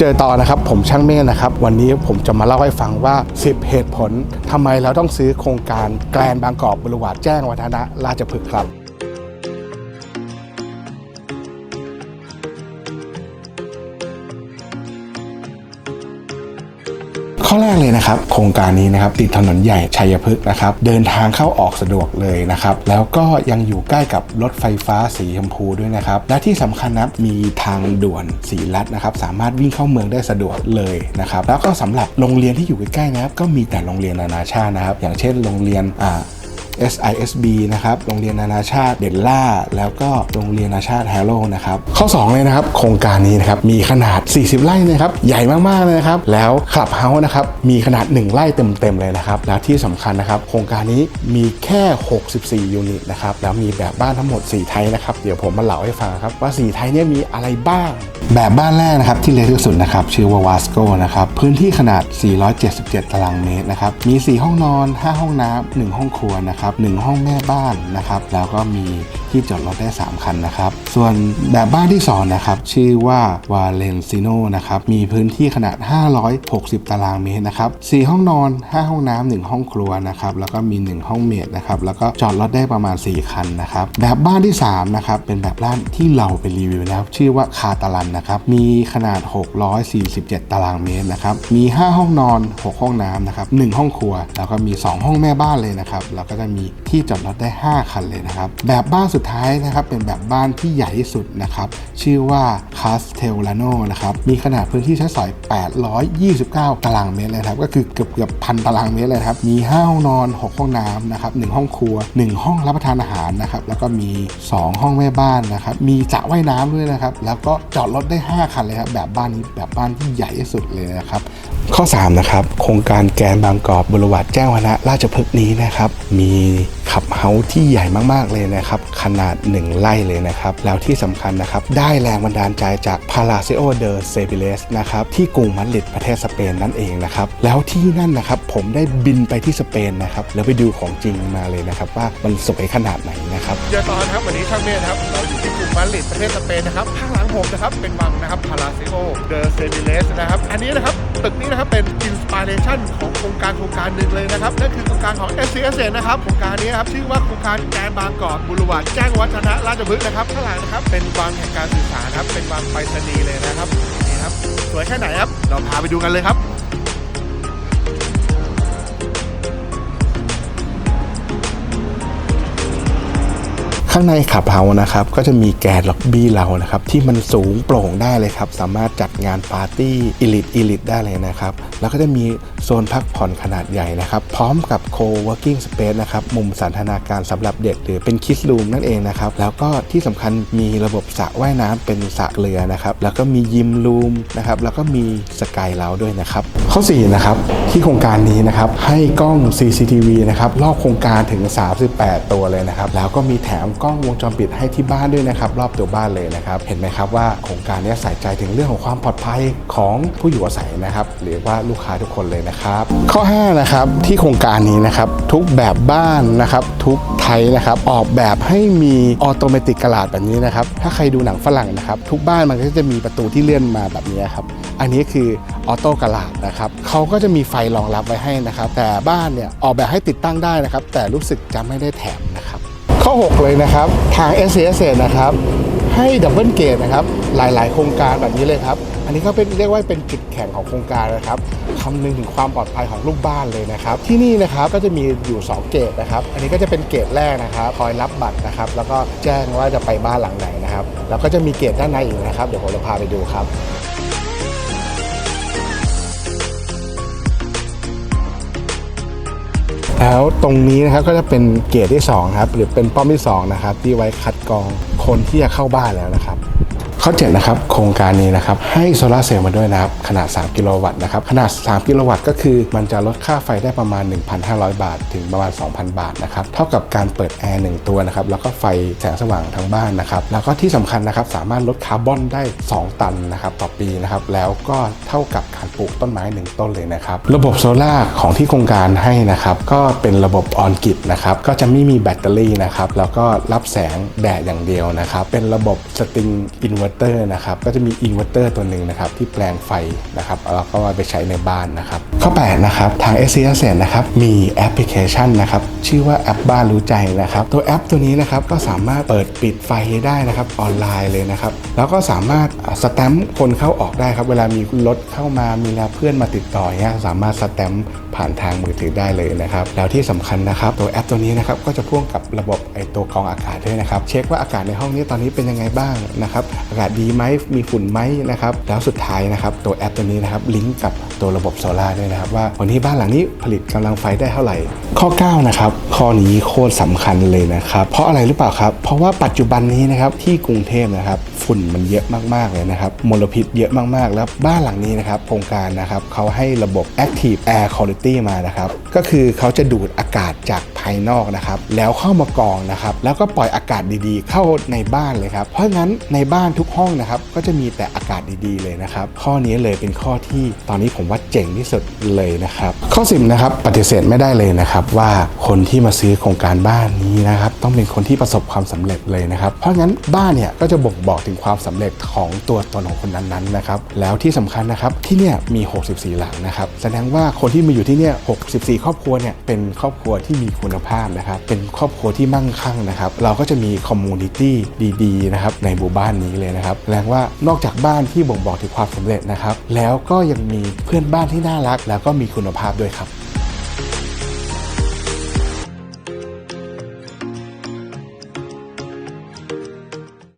เจอต่อนะครับ ผมช่างเมฆนะครับ วันนี้ผมจะมาเล่าให้ฟังว่า 10 เหตุผลทำไมเราต้องซื้อโครงการแกลนบางกอกบริวารแจ้งวัฒนะราชพฤกษ์ครับ ข้อแรกเลยนะครับโครงการนี้นะครับติดถนนใหญ่ชัยพฤกษ์นะครับเดินทางเข้าออกสะดวกเลยนะครับแล้วก็ยังอยู่ใกล้กับรถไฟฟ้าสีชมพูด้วยนะครับและที่สำคัญนับมีทางด่วนสีลัดนะครับสามารถวิ่งเข้าเมืองได้สะดวกเลยนะครับแล้วก็สำหรับโรงเรียนที่อยู่ใกล้ๆนะครับก็มีแต่โรงเรียนนานาชาตินะครับอย่างเช่นโรงเรียนอ่า SISB นะครับ โรงเรียนนานาชาติเดลล่า แล้วก็โรงเรียนนานาชาติแฮโลนะครับ ข้อ 2 เลยนะครับ โครงการนี้นะครับ มีขนาด 40 ไร่นะครับ ใหญ่มากๆเลยนะครับ แล้วคลับเฮาส์นะครับ มีขนาด 1 ไร่เต็มๆเลยนะครับ แล้วที่สำคัญนะครับ โครงการนี้มีแค่ 64 ยูนิตนะครับ แล้วมีแบบบ้านทั้งหมด 4 ไทยนะครับ เดี๋ยวผมมาเล่าให้ฟังครับว่า 4 ไทยเนี่ยมีอะไรบ้าง แบบบ้านแรกนะครับที่เล็กที่สุดนะครับ ชื่อว่าวาสโกนะครับ พื้นที่ขนาด 477 ตารางเมตรนะครับ มี 4 ห้องนอน 5 ห้องน้ำ1ห้องครัวนะครับ1ห้องแม่บ้านนะครับ แล้วก็มีที่จอดรถได้ 3 คันนะครับ ส่วนแบบบ้านที่ 2 นะครับ ชื่อว่าวาเลนซิโนนะครับ มีพื้นที่ขนาด 560 ตารางเมตรนะครับ 4 ห้องนอน 5 ห้องน้ำ1ห้องครัวนะครับ แล้วก็มี 1 ห้องเมดนะครับ แล้วก็จอดรถได้ประมาณ 4 คันนะครับ แบบบ้านที่ 3 นะครับ เป็นแบบบ้านที่เราไปรีวิวแล้ว ชื่อว่าคาตาลันนะครับ มีขนาด 647 ตารางเมตรนะครับ มี 5 ห้องนอน 6 ห้องน้ำนะครับ 1 ห้องครัว แล้วก็มี 2 ห้องแม่บ้านเลยนะครับ แล้วก็จะมีที่จอดรถได้ 5 คันเลยนะครับ แบบบ้านสุดุดท้ายนะครับเป็นแบบบ้านที่ใหญ่ที่สุดนะครับชื่อว่าคาสเทลลาโนนะครับมีขนาดพื้นที่ใช้สอย 829 ตารางเมตรเลยครับก็คือเกือบเกือบพันตารางเมตรเลยครับมี 5 ห้องนอน 6 ห้องน้ำนะครับ1ห้องครัว 1 ห้องรับประทานอาหารนะครับแล้วก็มี 2 ห้องแม่บ้านนะครับมีสระว่ายน้ำด้วยนะครับแล้วก็จอดรถได้ 5 คันเลยครับแบบบ้านนี้แบบบ้านที่ใหญ่ที่สุดเลยนะครับ ข้อ 3 นะครับ โครงการแกนบางกอกบริวารแจ้งวัฒนะราชพฤกษ์นี้นะครับ มีขับเฮาที่ใหญ่มากๆเลยนะครับ ขนาด 1 ไร่เลยนะครับ แล้วที่สำคัญนะครับ ได้แรงบันดาลใจจาก Palacio de s e v i l e s นะครับ ที่กรุงมาดริดประเทศสเปนนั่นเองนะครับ แล้วที่นั่นนะครับ ผมได้บินไปที่สเปนนะครับ แล้วไปดูของจริงมาเลยนะครับ ว่ามันสวยขนาดไหนนะครับเจอตอนครับวันนี้ช่างเมธครับเราอยู่ที่กรุงมาดริดประเทศสเปนนะครับข้างหลังผมนะครับเป็นวังนะครับพาราเซโอเดอเซมิเลสนะครับ อันนี้นะครับตึกนี้นะครับเป็นอินสปิเรชันของโครงการโครงการหนึ่งเลยนะครับนั่นคือโครงการของ s c s นะครับโครงการนี้ครับชื่อว่าโครงการแกนบางกอกบุรวารแจ้งวัฒนะราชพฤกษ์นะครับข้างหลังนะครับเป็นวังแห่งการสื่อสารครับเป็นวังไปรษณีย์เลยนะครับนี่ครับสวยแค่ไหนครับเราพาไปดูกันเลยครับ ข้างในขับเฮานะครับก็จะมีแกนล็อบบี้เรานะครับที่มันสูงโปร่งได้เลยครับสามารถจัดงานปาร์ตี้อิลิทอิลิทได้เลยนะครับแล้วก็จะมีโซนพักผ่อนขนาดใหญ่นะครับพร้อมกับ co-working space นะครับมุมสันทนาการสำหรับเด็กหรือเป็นคิสรูมนั่นเองนะครับแล้วก็ที่สำคัญมีระบบสระว่ายน้ำเป็นสระเรือนะครับแล้วก็มียิมรูมนะครับแล้วก็มีสกายเลาด้วยนะครับข้อ4นะครับที่โครงการนี้นะครับให้กล้อง CCTV นะครับรอบโครงการถึง 38 ตัวเลยนะครับแล้วก็มีแถมกล้องล้องวงจรปิดให้ที่บ้านด้วยนะครับรอบตัวบ้านเลยนะครับเห็นไหมครับว่าโครงการนี้ใส่ใจถึงเรื่องของความปลอดภัยของผู้อยู่อาศัยนะครับหรือว่าลูกค้าทุกคนเลยนะครับ ข้อ5นะครับที่โครงการนี้นะครับทุกแบบบ้านนะครับทุกไทยนะครับออกแบบให้มีออโตเมติกกระดาษแบบนี้นะครับถ้าใครดูหนังฝรั่งนะครับทุกบ้านมันก็จะมีประตูที่เลื่อนมาแบบนี้ครับอันนี้คือออโต้กระดาษนะครับเขาก็จะมีไฟรองรับไว้ให้นะครับแต่บ้านเนี่ยออกแบบให้ติดตั้งได้นะครับแต่รู้สึกจะไม่ได้แถมนะครับ ข้อ 6 เลยนะครับ ทาง s อ s นะครับ ให้ดับเบิลเกตนะครับ หลาย ๆ โครงการแบบนี้เลยครับ อันนี้ก็เป็นเรียกว่าเป็นจุดแข็งของโครงการนะครับคำนึงถึงความปลอดภัยของลูกบ้านเลยนะครับ ที่นี่นะครับก็จะมีอยู่ 2 เกตนะครับ อันนี้ก็จะเป็นเกตแรกนะครับคอยรับบัตรนะครับ แล้วก็แจ้งว่าจะไปบ้านหลังไหนนะครับ แล้วก็จะมีเกตด้านในอีกนะครับ เดี๋ยวผมจะพาไปดูครับ แล้วตรงนี้นะครับก็จะเป็นเกตที่2ครับหรือเป็นป้อมที่2นะครับที่ไว้คัดกรองคนที่จะเข้าบ้านแล้วนะครับ ข้อ7นะครับ โครงการนี้นะครับ ให้โซลาเซลล์มาด้วยนะครับ ขนาด 3 กิโลวัตต์นะครับ ขนาด 3 กิโลวัตต์ก็คือมันจะลดค่าไฟได้ประมาณ 1,500 บาท ถึงประมาณ 2,000 บาทนะครับ เท่ากับการเปิดแอร์1ตัวนะครับ แล้วก็ไฟแสงสว่างทั้งบ้านนะครับ แล้วก็ที่สำคัญนะครับ สามารถลดคาร์บอนได้ 2 ตันนะครับต่อปีนะครับ แล้วก็เท่ากับการปลูกต้นไม้ 1 ต้นเลยนะครับ ระบบโซล่าของที่โครงการให้นะครับ ก็เป็นระบบออนกิดนะครับ ก็จะไม่มีแบตเตอรี่นะครับ แล้วก็รับแสงแดดอย่างเดียวนะครับ เป็นระบบสตริงอินเวอร์เตอร์นะครับก็จะมีอินเวอร์เตอร์ตัวหนึ่งนะครับที่แปลงไฟนะครับแล้วก็เอาไปใช้ในบ้านนะครับข้อ8นะครับทาง s อ s นะครับมีแอปพลิเคชันนะครับชื่อว่าแอปบ้านรู้ใจนะครับตัวแอปตัวนี้นะครับก็สามารถเปิดปิดไฟได้นะครับออนไลน์เลยนะครับแล้วก็สามารถสแตมป์คนเข้าออกได้ครับเวลามีรถเข้ามามีเวลาเพื่อนมาติดต่อเนี่ยสามารถสแตมป์ผ่านทางมือถือได้เลยนะครับแล้วที่สำคัญนะครับตัวแอปตัวนี้นะครับก็จะพ่วงกับระบบไอตัวกรองอากาศด้วยนะครับเช็คว่าอากาศในห้องนี้ตอนนี้เป็นยังไงบ้างนะครับกาศดีไหมมีฝุ่นไหมนะครับแล้วสุดท้ายนะครับตัวแอปตัวนี้นะครับลิงก์กับตัวระบบโซลาร์ด้วยนะครับว่าวันนี้บ้านหลังนี้ผลิตกำลังไฟได้เท่าไหร่ ข้อ 9 นะครับ ข้อนี้โคตรสำคัญเลยนะครับ เพราะอะไรหรือเปล่าครับ เพราะว่าปัจจุบันนี้นะครับที่กรุงเทพนะครับฝุ่นมันเยอะมากๆเลยนะครับมลพิษเยอะมากๆ แล้วบ้านหลังนี้นะครับโครงการนะครับเขาให้ระบบ Active Air Quality มานะครับก็คือเขาจะดูดอากาศจากายนอกนะครับแล้วเข้ามากรองนะครับแล้วก็ปล่อยอากาศดีๆ เข้าในบ้านเลยครับเพราะงั้นในบ้านทุกห้องนะครับก็จะมีแต่อากาศดีๆเลยนะครับข้อนี้เลยเป็นข้อที่ตอนนี้ผมว่าเจ๋งที่สุดเลยนะครับข้อสิบนะครับปฏิเสธไม่ได้เลยนะครับว่าคนที่มาซื้อโครงการบ้านนี้นะครับต้องเป็นคนที่ประสบความสำเร็จเลยนะครับเพราะงั้นบ้านเนี่ยก็จะบ่งบอกถึงความสำเร็จของตัวตนของคนนั้นๆนะครับแล้วที่สำคัญนะครับที่เนี่ยมี 64 หลังนะครับแสดงว่าคนที่มาอยู่ที่เนี่ย64 ครอบครัวเนี่ยเป็นครอบครัวที่มีคุณภาพนะครับ เป็นครอบครัวที่มั่งคั่งนะครับ เราก็จะมีคอมมูนิตี้ดีๆนะครับในหมู่บ้านนี้เลยนะครับแสดงว่านอกจากบ้านที่บ่งบอกถึงความสำเร็จนะครับ แล้วก็ยังมีเพื่อนบ้านที่น่ารัก แล้วก็มีคุณภาพด้วยครับ